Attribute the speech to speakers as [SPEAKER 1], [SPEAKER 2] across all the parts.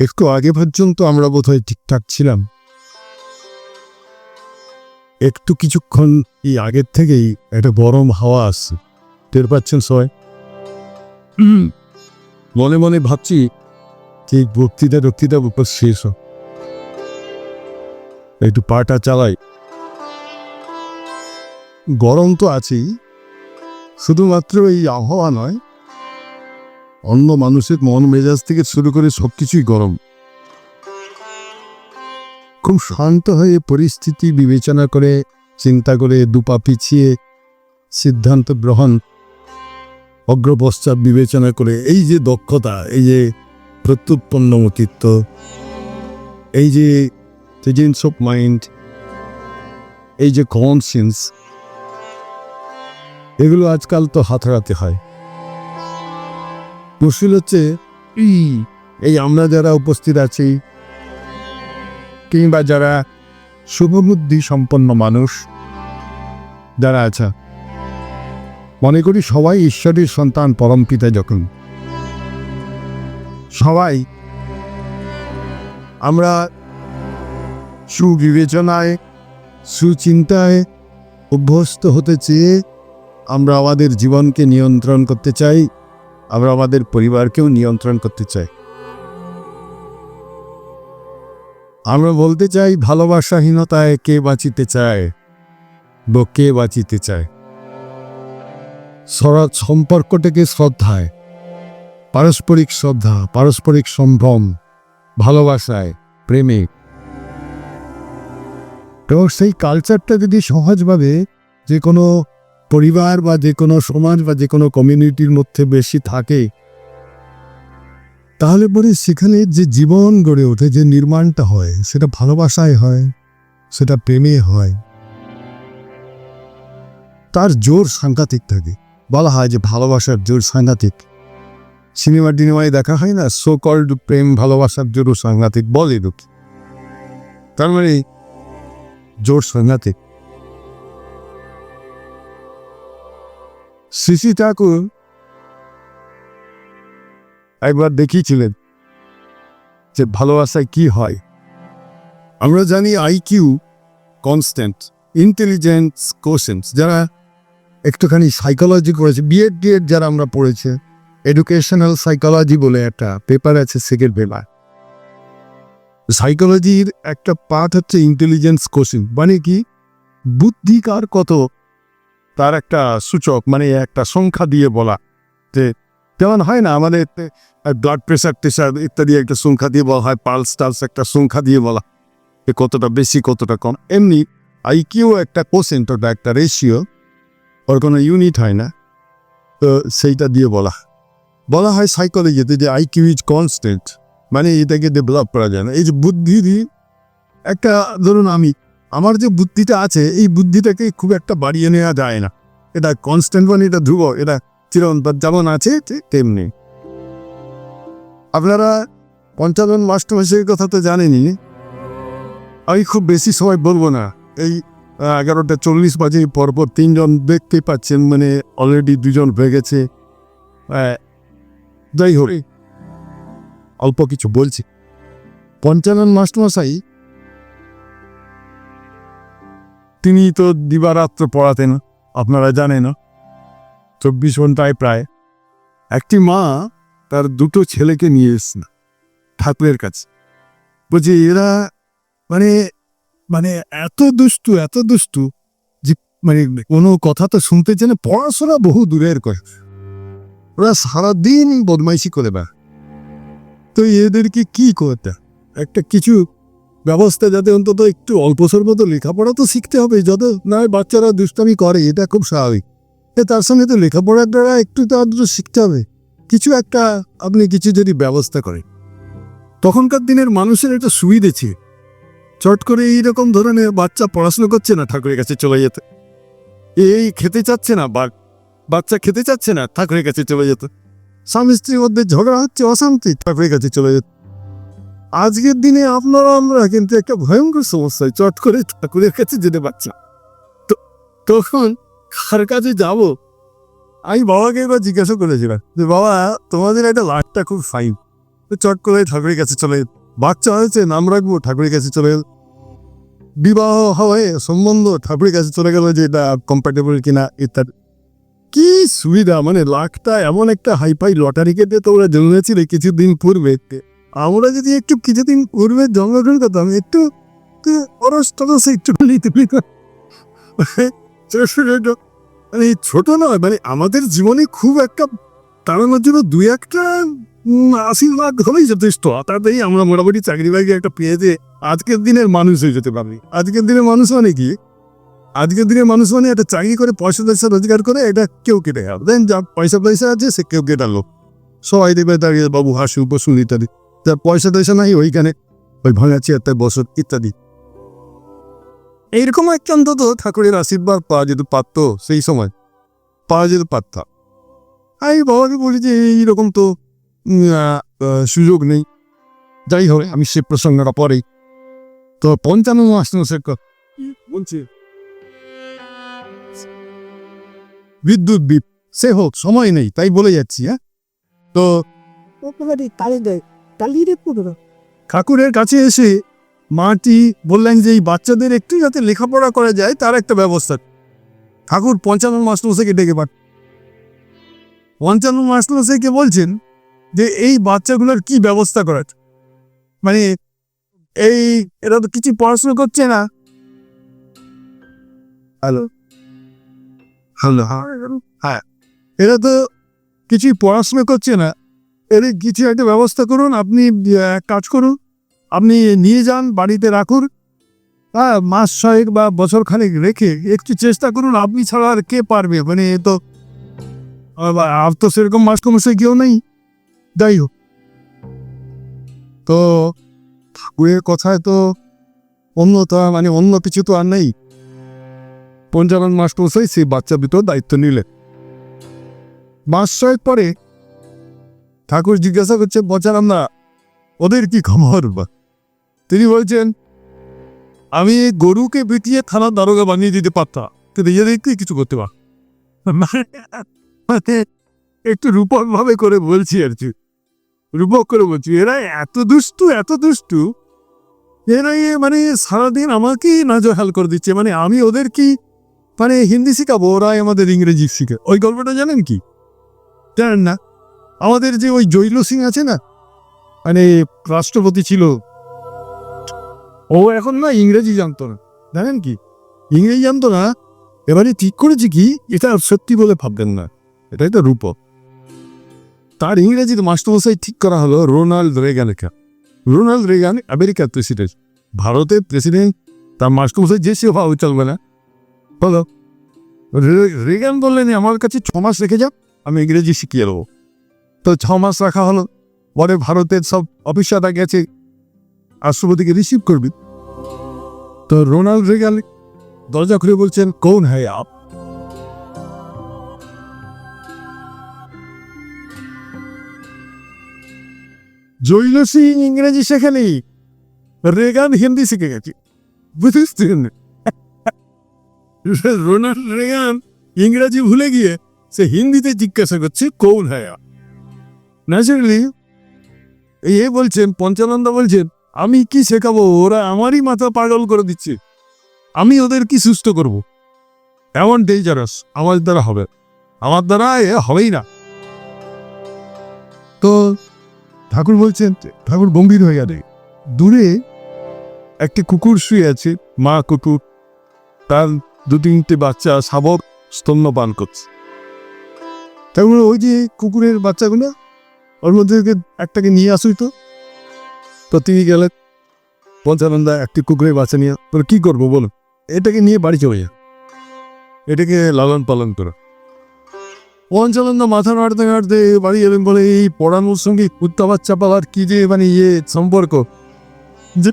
[SPEAKER 1] একটু আগে পর্যন্ত আমরা বোধহয় ঠিকঠাক ছিলাম। একটু কিছুক্ষণ এই আগের থেকেই একটা গরম হাওয়া আসছে। টের পাচ্ছেন সবাই? মনে মনে ভাবছি যে বক্তৃতা বক্তৃতা উপর শেষ হোক। একটু পাটা চালাই। গরম তো আছেই। শুধুমাত্র এই আবহাওয়া নয় অন্য মানুষের মন মেজাজ থেকে শুরু করে সবকিছুই গরম। খুব শান্ত হয়ে পরিস্থিতি বিবেচনা করে চিন্তা করে দুপা পিছিয়ে সিদ্ধান্ত গ্রহণ, অগ্রপশ্চাৎ বিবেচনা করে এই যে দক্ষতা, এই যে প্রত্যুৎপন্নমতিত্ব, এই যে প্রেজেন্স অফ মাইন্ড, এই যে কনসিয়েন্স, এগুলো আজকাল তো হাতড়াতে হয়। মুশকিল হচ্ছে এই আমরা যারা উপস্থিত আছি, কিংবা যারা শুভবুদ্ধি সম্পন্ন মানুষ যারা আছে, মনে করি সবাই ঈশ্বরের সন্তান পরম পিতা যখন। সবাই আমরা সুবিবেচনায়, সুচিন্তায় অভ্যস্ত হতে চেয়ে আমরা আমাদের জীবনকে নিয়ন্ত্রণ করতে চাই। আমরা আমাদের পরিবারকেও নিয়ন্ত্রণ করতে চাই। আমরা বলতে চাই, ভালোবাসাহীনতায় কে বাঁচিতে চায় বা কে বাঁচিতে চায়? সরা, সম্পর্কটাকে শ্রদ্ধায়, পারস্পরিক শ্রদ্ধা, পারস্পরিক সম্ভ্রম, ভালোবাসায়, প্রেমে। তো সেই কালচারটা যদি সহজভাবে যে কোনো পরিবার বা যে কোনো সমাজ বা যে কোনো কমিউনিটির মধ্যে বেশি থাকে, তাহলে পরে সেখানে যে জীবন গড়ে ওঠে, যে নির্মাণটা হয়, সেটা ভালোবাসায় হয়, সেটা প্রেমে হয়, তার জোর সাংঘাতিক থাকে। বলা হয় যে ভালোবাসার জোর সাংঘাতিক। সিনেমা টিনেমায় দেখা হয় না সো কল্ড প্রেম, ভালোবাসার জোরও সাংঘাতিক বলে লোক তার মানে জোর সাংঘাতিক। শ্রী ঠাকুর একবার দেখিয়েছিলেন যে ভালোবাসায় কি হয়। আমরা জানি আইকিউ কনস্ট্যান্ট ইন্টেলিজেন্স কোশেন্স যারা একটুখানি সাইকোলজি করেছে বিএড ডিএড যারা আমরা পড়েছে এডুকেশনাল সাইকোলজি বলে একটা পেপার আছে সেকেন্ড পেপার সাইকোলজির একটা পার্ট হচ্ছে ইন্টেলিজেন্স কোশ্চেন মানে কি? বুদ্ধি কার কত তার একটা সূচক মানে একটা সংখ্যা দিয়ে বলা যে যেমন হয় না, আমাদের ব্লাড প্রেশার টেশার ইত্যাদি একটা সংখ্যা দিয়ে বলা হয় পালস টালস একটা সংখ্যা দিয়ে বলা যে কতটা বেশি, কতটা কম। এমনি আইকিউ একটা কোসেন্ট ওটা একটা রেশিও ওর কোনো ইউনিট হয় না। তো সেইটা দিয়ে বলা। বলা হয় সাইকোলজিতে যে আইকিউ ইজ কনস্ট্যান্ট মানে এটাকে ডেভেলপ করা যায় না। এই যে বুদ্ধি দিয়ে একটা, ধরুন আমি আমার যে বুদ্ধিটা আছে, এই বুদ্ধিটাকে খুব একটা বাড়িয়ে নেওয়া যায় না। এটা কনস্ট্যান্ট মানে এটা ধ্রুব, এটা চিরন্তর যেমন আছে তেমনি। আপনারা পঞ্চানন মাস্টারমশাইয়ের কথা তো জানেনই। আমি খুব বেশি সময় বলব না। এই এগারোটা চল্লিশ বাজে পরপর তিনজন দেখতে পাচ্ছেন মানে অলরেডি দুজন হয়ে গেছে। যাই হোক, অল্প কিছু বলছি। পঞ্চানন মাস্টারমশাই তিনি তো দিবারাত্র পড়াতেন, আপনারা জানেন। চব্বিশ ঘন্টায় প্রায়। একটি মা তার দুটো ছেলেকে নিয়ে এসছেন, ঠাকুরের কাছে। বলছি, এরা মানে মানে এত দুষ্টু এত দুষ্টু যে মানে কোনো কথা তো শুনতে চায় না পড়াশোনা বহু দূরের কথা। ওরা সারাদিন বদমাইশি করে বেড়ায়। তো এদেরকে কি করতে একটা কিছু ব্যবস্থা যাতে অন্তত একটু অল্প স্বল্প লেখাপড়া তো শিখতে হবে, যত না হয় বাচ্চারা দুষ্টামি করে, এটা খুব স্বাভাবিক। এ তার সঙ্গে তো লেখাপড়ার দ্বারা একটু তো আদ্র শিখতে হবে। কিছু একটা আপনি কিছু যদি ব্যবস্থা করেন। তখনকার দিনের মানুষের একটা সুবিধে ছিল। চট করে এইরকম ধরনের বাচ্চা পড়াশুনো করছে না ঠাকুরের কাছে চলে যেতে। এই খেতে চাচ্ছে না বাচ্চা খেতে চাচ্ছে না, ঠাকুরের কাছে চলে যেত। স্বামী স্ত্রীর মধ্যে ঝগড়া হচ্ছে, অশান্তি, ঠাকুরের কাছে চলে যেত। আজকের দিনে আপনারা, আমরা কিন্তু একটা ভয়ঙ্কর সমস্যায় চট করে ঠাকুরের কাছে যেতে পারছি তো, তখন কার কাছে যাব? আমি বাবাকে এবার জিজ্ঞাসা করেছিলাম যে, বাবা, তোমাদের একটা লাটটা খুব ফাইন চট করে ঠাকুরের কাছে চলে। বাচ্চা হয়েছে, নাম রাখব, ঠাকুরের কাছে চলে এল। বিবাহ হয়ে সম্বন্ধ ঠাকুরের কাছে চলে গেল যে, এটা কম্প্যাটেবল কিনা? ইত্যাদি। কি সুবিধা মানে লাখটা এমন একটা হাইফাই লটারি কেটে তোমরা জন্মেছিলে কিছুদিন পূর্বে? আমরা যদি একটু কিছুদিন পূর্বে জন্মগ্রহণ করতাম একটু একটু অরস টরস একটু নিতে পেতাম মানে ছোট নয় মানে আমাদের জীবনে খুব একটা তাড়ানোর জন্য দুই একটা আশীর্বাদ হলেই যথেষ্ট। তাতেই আমরা মোটামুটি চাকরি বাকরি একটা পেয়েছে আজকের দিনের মানুষ হয়ে যেতে পারবি। আজকের দিনের মানুষ মানে কি? আজকের দিনের মানুষ মানে একটা চাকরি করে পয়সা পয়সা রোজগার করে এটা কেউ কেটে গেল দেন যা পয়সা পয়সা আছে, সে কেউ কেটালো সবাই দেবে দাঁড়িয়ে বাবু হাসু বসুন ইত্যাদি যার পয়সা টয়সা নাই ওইখানে। ওই ভাঙা চেয়ারটায় বসত, ইত্যাদি। এইরকম একটা অন্তত ঠাকুরের আশীর্বাদ পাওয়া যেত পারতো সেই সময়। পাওয়া যেত পারতাম আমি বাবাকে বলি যে, এইরকম তো সুযোগ নেই। যাই হোক, আমি সে প্রসঙ্গটা পরেই তো পঞ্চান্ন মাস সে বলছে, বিদ্যুৎ বিপ, সে হোক, সময় নেই, তাই বলে যাচ্ছি হ্যাঁ? তো ঠাকুরের কাছে এসে মাটি বললেন যে এই বাচ্চাদের একটু যাতে লেখাপড়া করা যায় তার একটা ব্যবস্থা। ঠাকুর পঞ্চান্ন মাস্টারমশাইকে ডেকে পাঠ পঞ্চান্ন মাস্টারমশাইকে বলছেন যে এই বাচ্চাগুলোর কি ব্যবস্থা করার মানে এই এরা তো কিছু পড়াশোনা করছে না। হ্যালো? হ্যালো। হ্যাঁ। এরা তো কিছুই পড়াশোনা করছে না। এর কিছু একটা ব্যবস্থা করুন, আপনি কাজ করুন। আপনি নিয়ে যান, বাড়িতে রাখুন। হ্যাঁ মাস ছয়েক বা বছর খানেক রেখে একটু চেষ্টা করুন, আপনি ছাড়া আর কে পারবে? মানে এ তো আর তো সেরকম মাস্টমশাই কেউ নেই। যাই হোক। তো, ঠাকুরের কথায় তো অন্য তো মানে অন্য কিছু তো আর নেই। পঞ্চানন মাস্টমশাই সেই বাচ্চা দুটোর দায়িত্ব নিলেন। মাস ছয়েক পরে ঠাকুর জিজ্ঞাসা করছে বচারাম না, ওদের কি খবর? তিনি বলছেন, আমি এই গরুকে বিটিয়ে থানার দারোগা বানিয়ে দিতে পারতাম কিন্তু এদেরকে কিছু করতে পার মানে একটু রূপক ভাবে করে বলছি আর কি। রূপক করে বলছি, এরা এত দুষ্টু এত দুষ্টু, এরা মানে সারাদিন আমাকেই নাজহাল করে দিচ্ছে মানে আমি ওদের কি মানে হিন্দি শিখাবো, ওরাই আমাদের ইংরেজি শিখে ওই গল্পটা জানেন কি? জানেন না? আমাদের যে ওই জৈল সিং আছে না মানে রাষ্ট্রপতি ছিল, ও এখন না ইংরেজি জানতো না, জানেন কি? ইংরেজি জানতো না, এবারে ঠিক করেছি কি? এটা সত্যি বলে ভাববেন না, এটাই তো রূপ তার ইংরেজিতে মাস্টারমশাই ঠিক করা হলো রোনাল্ড রেগানকে। রোনাল্ড রেগান আমেরিকার প্রেসিডেন্ট, ভারতের প্রেসিডেন্ট, তার মাস্টারমশাই যে সে হওয়া চলবে না। হলো রেগান বললেন, আমার কাছে ছ মাস রেখে যাও, আমি ইংরেজি শিখিয়ে দেবো। তো ছ মাস রাখা হলো। পরে ভারতের সব অফিসাররা গেছে রাষ্ট্রপতিকে রিসিভ করবি। তো রোনাল্ড রেগান দরজা খুলে বলছেন, কোন হ্যায় আপ? জৈল সিং ইংরেজি শেখেনি। রেগান হিন্দি শিখে গেছে। বুঝেছেন? রোনাল্ড রেগান ইংরেজি ভুলে গিয়ে সে হিন্দিতে জিজ্ঞাসা করছে, কোন আপ? ন্যাচারালি এ বলছেন, পঞ্চানন্দ বলছেন, আমি কি শেখাবো? ওরা আমারই মাথা পাগল করে দিচ্ছে। আমি ওদের কি সুস্থ করব? এমন ডেঞ্জারাস আমার দ্বারা হবে আমার দ্বারা এ হবেই না। তো ঠাকুর বলছেন, ঠাকুর গম্ভীর হয়ে গেলে দূরে একটি কুকুর শুয়ে আছে, মা কুকুর। তার দু তিনটে বাচ্চা শাবক স্তন্যপান করছে। ঠাকুর ওই যে কুকুরের বাচ্চাগুলো ওর মধ্যে একটাকে নিয়ে আসুই তো। তো তিনি গেলেন। পঞ্চানন্দা একটি কুকুরে বাচ্চা নিয়ে, বলে, কি করব বলো এটাকে নিয়ে বাড়ি চলে যা এটাকে লালন পালন করো। পঞ্চানন্দা মাথা নাড়তে নাড়তে বাড়ি এলেন বলে, এই পড়ানোর সঙ্গে কুত্তা বাচ্চা পালার কি যে মানে ইয়ে সম্পর্ক? যে,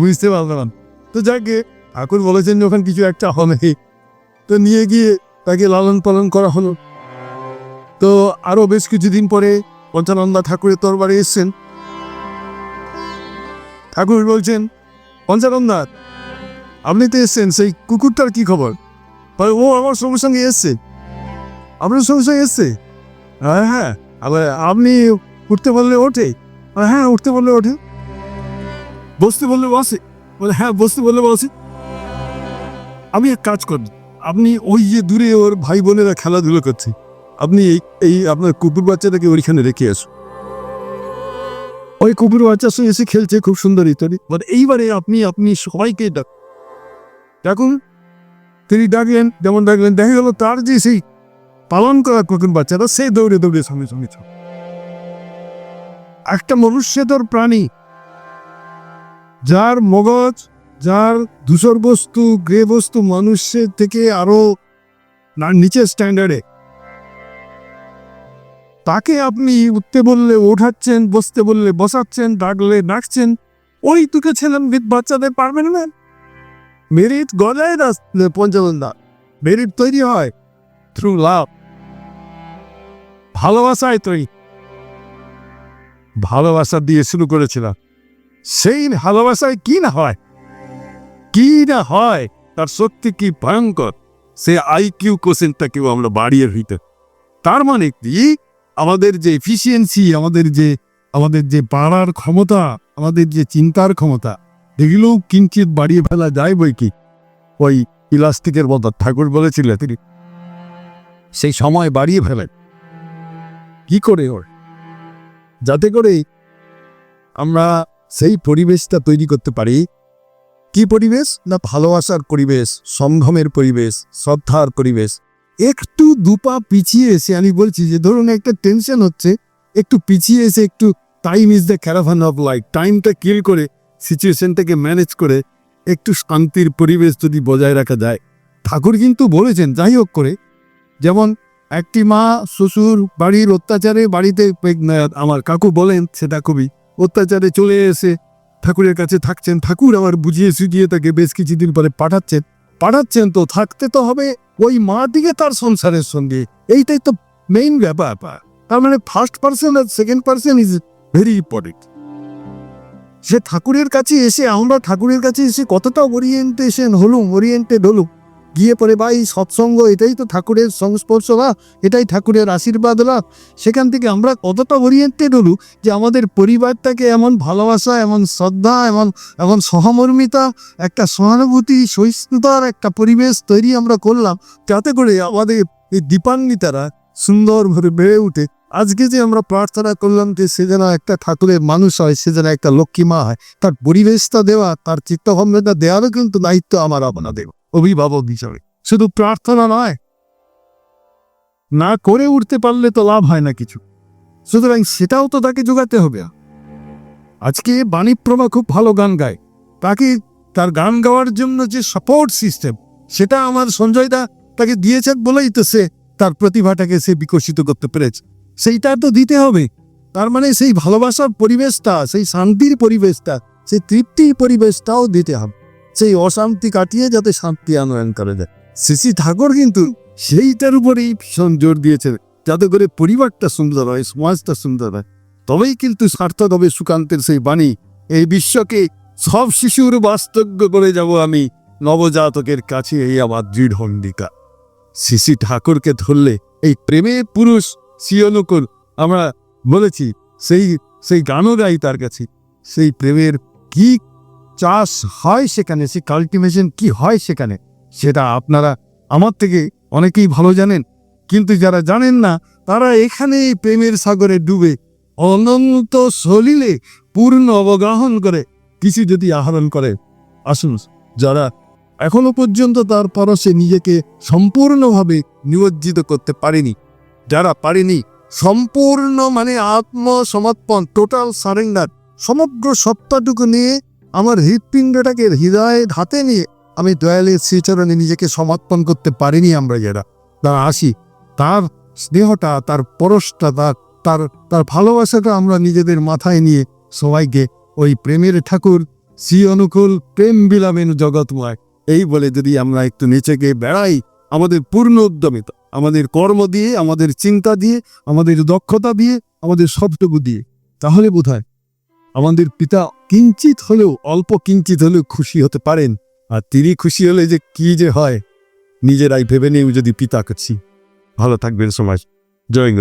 [SPEAKER 1] বুঝতে পারলাম। তো যাকে, ঠাকুর বলেছেন যখন কিছু একটা হবে। তো নিয়ে গিয়ে তাকে লালন পালন করা হলো। তো আরও বেশ কিছুদিন পরে পঞ্চানন্দা ঠাকুরের তরবারে এসছেন। ঠাকুর বলছেন, পঞ্চানন্দা, আপনি তো এসছেন, সেই কুকুরটার কি খবর? ও আমার সঙ্গে সঙ্গে এসছে। আপনার সঙ্গে সঙ্গে এসছে? হ্যাঁ হ্যাঁ আপনি উঠতে বললে ওঠে। হ্যাঁ উঠতে বললে ওঠে। বসতে বললে বসে বলে হ্যাঁ বসতে বললে বসে আমি এক কাজ করি আপনি ওই যে দূরে ওর ভাই বোনেরা খেলাধুলো করছে। আপনি এই আপনার কুকুর বাচ্চাটাকে ওইখানে রেখে আসুন। ওই কুকুর বাচ্চার সঙ্গে এসে খেলছে, খুব সুন্দর ইত্যাদি। বাট এইবারে আপনি আপনি সবাইকে ডাক ডাকুন। তিনি ডাকলেন, যেমন ডাকলেন, দেখা গেল তার যে সেই পালন করা কুকুর বাচ্চাটা, সে দৌড়ে দৌড়ে সঙ্গে সঙ্গে। একটা মনুষ্যতর প্রাণী, যার মগজ, যার ধূসর বস্তু, গ্রে বস্তু মানুষের থেকে আরও না নিচের স্ট্যান্ডার্ডে তাকে আপনি উঠতে বললে, ওঠাচ্ছেন, বসতে বললে, বসাচ্ছেন, ডাকলে, ডাকছেন, ওই দুটো বিদ বাচ্চাদের পারবেন না? মেরিট গজায় না দা মেরিট তৈরি হয় থ্রু লাভ ভালোবাসায় তৈরি। ভালোবাসা দিয়ে শুরু করেছিলাম। সেই ভালোবাসায় কি না হয়? কি না হয়? তার শক্তি কি ভয়ঙ্কর? সে আইকিউ কোশ্চেনটাকেও আমরা বাড়িয়ে হইতে তার মানে কি? আমাদের যে এফিসিয়েন্সি আমাদের যে আমাদের যে পাড়ার ক্ষমতা, আমাদের যে চিন্তার ক্ষমতা, এগুলোও কিঞ্চিত বাড়িয়ে ফেলা যায় বই কি? ওই ইলাস্টিকের মতো, ঠাকুর বলেছিলেন তিনি। সেই সময় বাড়িয়ে ফেলেন। কি করে ওর? যাতে করে আমরা সেই পরিবেশটা তৈরি করতে পারি। কি পরিবেশ? না ভালোবাসার পরিবেশ সম্ভ্রমের পরিবেশ, শ্রদ্ধার পরিবেশ। একটু দুপা পিছিয়ে এসে, আমি বলছি যে, ধরুন একটা টেনশন হচ্ছে, একটু পিছিয়ে এসে একটু time is the caravan of life টাইমটা কিল করে সিচুয়েশনটাকে ম্যানেজ করে, একটু শান্তির পরিবেশ যদি বজায় রাখা যায়। ঠাকুর কিন্তু বলেছেন, যাই হোক করে, যেমন একটি মা শ্বশুর বাড়ির অত্যাচারে বাড়িতে, আমার কাকু বলেন, সেটা খুবই অত্যাচারে চলে এসে ঠাকুরের কাছে থাকছেন, ঠাকুর আবার বুঝিয়ে সুঝিয়ে তাকে বেশ কিছুদিন পরে পাঠাচ্ছেন। পাঠাচ্ছেন তো, থাকতে তো হবে। ওই মা দিকে তার সংসারের সঙ্গে। এইটাই তো মেইন ব্যাপার। তার মানে first person R second person is very important সে ঠাকুরের কাছে এসে, আমরা ঠাকুরের কাছে এসে কতটা ওরিয়েন্টেশন হলুম ওরিয়েন্টেড হলুম। গিয়ে পরে ভাই, সৎসঙ্গ, এটাই তো ঠাকুরের সংস্পর্শ না, এটাই ঠাকুরের আশীর্বাদ লাভ সেখান থেকে আমরা কতটা ওরিয়েন্টেড হলু যে আমাদের পরিবারটাকে এমন ভালোবাসা, এমন শ্রদ্ধা, এমন এমন সহমর্মিতা, একটা সহানুভূতি, সহিষ্ণুতার একটা পরিবেশ তৈরি আমরা করলাম, যাতে করে আমাদের এই দীপান্বিতারা সুন্দরভাবে বেড়ে উঠে। আজকে যে আমরা প্রার্থনা করলাম যে সে যেন একটা ঠাকুরের মানুষ হয়, সে যেন একটা লক্ষ্মী মা হয়, তার পরিবেশটা দেওয়া, তার চিত্তভাবনাটা দেওয়ারও কিন্তু দায়িত্ব আমার আপনাদের। অভিভাবক হিসাবে। শুধু প্রার্থনা নয়, না করে উঠতে পারলে তো লাভ হয় না কিছু। সুতরাং সেটাও তো তাকে যোগাতে হবে। আজকে বাণীপ্রভা খুব ভালো গান গায়। তাকে তার গান গাওয়ার জন্য যে সাপোর্ট সিস্টেম সেটা আমার সঞ্জয়দা তাকে দিয়েছেন বলেই তো সে তার প্রতিভাটাকে সে বিকশিত করতে পেরেছে। সেইটা তো দিতে হবে। তার মানে সেই ভালোবাসার পরিবেশটা, সেই শান্তির পরিবেশটা, সেই তৃপ্তির পরিবেশটাও দিতে হবে। সেই অশান্তি কাটিয়ে যাতে শান্তি আনয়ন করা যায় শ্রী ঠাকুর কিন্তু সেইটার উপরেই ভীষণ জোর দিয়েছে যাতে করে পরিবারটা সুন্দর হয়, সমাজটা সুন্দর হয়। তবেই কিন্তু সার্থক হবে সুকান্তের সেই বাণী, এই বিশ্বকে সব শিশুর বাস্তব্য করে যাব আমি, নবজাতকের কাছে এই আমার দৃঢ় অঙ্গীকার। শ্রী ঠাকুরকে ধরলে এই প্রেমে পুরুষ সিয়নুকুল আমরা বলেছি, সেই সেই গানও গাই তার কাছে, সেই প্রেমের কি চাষ হয় সেখানে, সে কাল্টিভেশন কি হয় সেখানে, সেটা আপনারা আমার থেকে অনেকেই ভালো জানেন। কিন্তু যারা জানেন না, তারা এখানে প্রেমের সাগরে ডুবে অনন্ত সলিলে পূর্ণ অবগাহন করে কিছু যদি আহরণ করে। আসুন, যারা এখনও পর্যন্ত তার পরশে নিজেকে সম্পূর্ণভাবে নিমজ্জিত করতে পারেনি, যারা পারেনি সম্পূর্ণ মানে আত্মসমর্পণ টোটাল সারেন্ডার সমগ্র সত্তাটুকু নিয়ে আমার হৃৎপিণ্ডটাকে হৃদয়ে হাতে নিয়ে আমি দয়ালের শ্রীচরণে নিজেকে সমর্পণ করতে পারিনি আমরা যারা। তারা আসি। তার স্নেহটা, তার পরশটা, তার তার তার ভালোবাসাটা আমরা নিজেদের মাথায় নিয়ে সবাইকে ওই প্রেমের ঠাকুর, শ্রী অনুকূল প্রেম বিলামেন জগৎময়। এই বলে যদি আমরা একটু নিচে গিয়ে বেড়াই, আমাদের পূর্ণ উদ্যমিতা, আমাদের কর্ম দিয়ে, আমাদের চিন্তা দিয়ে, আমাদের দক্ষতা দিয়ে, আমাদের সবটুকু দিয়ে, তাহলে বোধ আমাদের পিতা কিঞ্চিত হলেও, অল্প কিঞ্চিত হলেও খুশি হতে পারেন। আর তিনি খুশি হলে যে কি যে হয়, নিজেরাই ভেবে নিয়েও যদি পিতা করছি ভালো থাকবেন সমাজ। জয়